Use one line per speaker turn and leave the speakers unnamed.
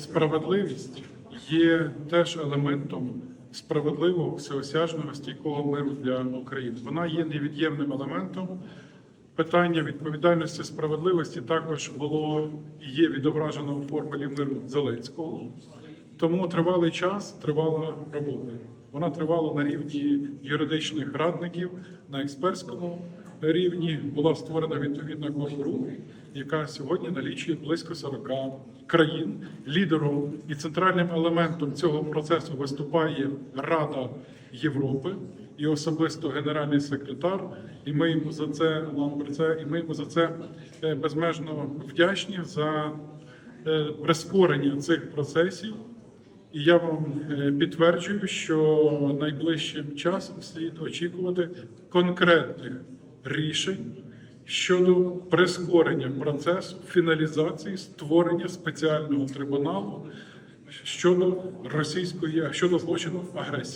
Справедливість є теж елементом справедливого всеосяжного стійкого миру для України. Вона є невід'ємним елементом. Питання відповідальності справедливості також було і є відображено у формулі миру Зеленського. Тому тривалий час тривала робота. Вона тривала на рівні юридичних радників, на експертському рівні була створена відповідна група, яка сьогодні налічує близько 40 країн. Лідером і центральним елементом цього процесу виступає Рада Європи і особисто генеральний секретар. І ми йому за це це, і ми йому за це е, безмежно вдячні за е, прискорення цих процесів. І я вам е, підтверджую, що найближчим часом слід очікувати конкретних рішень щодо прискорення процесу фіналізації створення спеціального трибуналу щодо російської щодо злочину агресії.